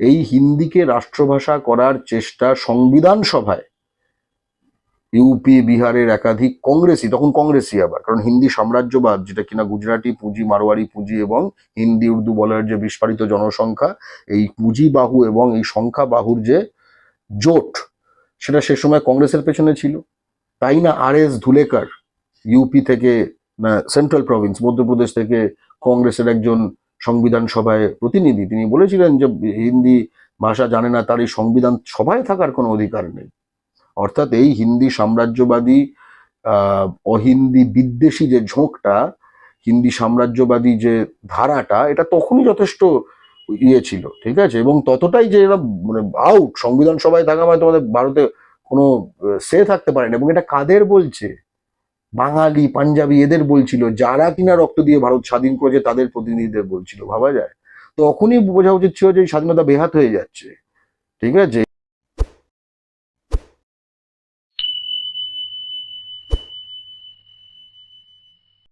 এই হিন্দিকে রাষ্ট্রভাষা করার চেষ্টা সংবিধান সভায়। ইউপি বিহারের একাধিক কংগ্রেসি তখন কংগ্রেসি আবার, কারণ হিন্দি সাম্রাজ্যবাদ, যেটা কিনা গুজরাটি, পুঁজি, মারোয়ারি পুঁজি এবং হিন্দি, উর্দু বলার যে বিস্ফারিত জনসংখ্যা, এই পুঁজি বাহু এবং এই সংখ্যা বাহুর যে জোট, সেটা সে সময় কংগ্রেসের পেছনে ছিল। তাই না আর এস ধুলেকার ইউপি থেকে সেন্ট্রাল প্রভিন্স মধ্যপ্রদেশ থেকে কংগ্রেসের একজন সংবিধান সভায় প্রতিনিধি। তিনি বলেছিলেন যে হিন্দি ভাষা জানে না, তার এই সংবিধান সভায় থাকার কোনো অধিকার নেই। অর্থাৎ এই হিন্দি সাম্রাজ্যবাদী অহিন্দি বিদ্বেষী যে ঝোঁকটা, হিন্দি সাম্রাজ্যবাদী যে ধারাটা, এটা তখনই যথেষ্ট ইয়ে ছিল, ঠিক আছে? এবং ততটাই যে এরা মানে আউট সংবিধান সভায় থাকা মানে তোমাদের ভারতে কোনো সে থাকতে পারে না এবং এটা কাদের বলছে? বাঙালি, পাঞ্জাবি এদের বলছিল, যারা কিনা রক্ত দিয়ে ভারত স্বাধীন করেছে তাদের প্রতিনিধিদের বলছিল, ভাবা যায়। তখনই বোঝা উচিত ছিল যে স্বাধীনতা বেহাত হয়ে যাচ্ছে। ঠিক আছে?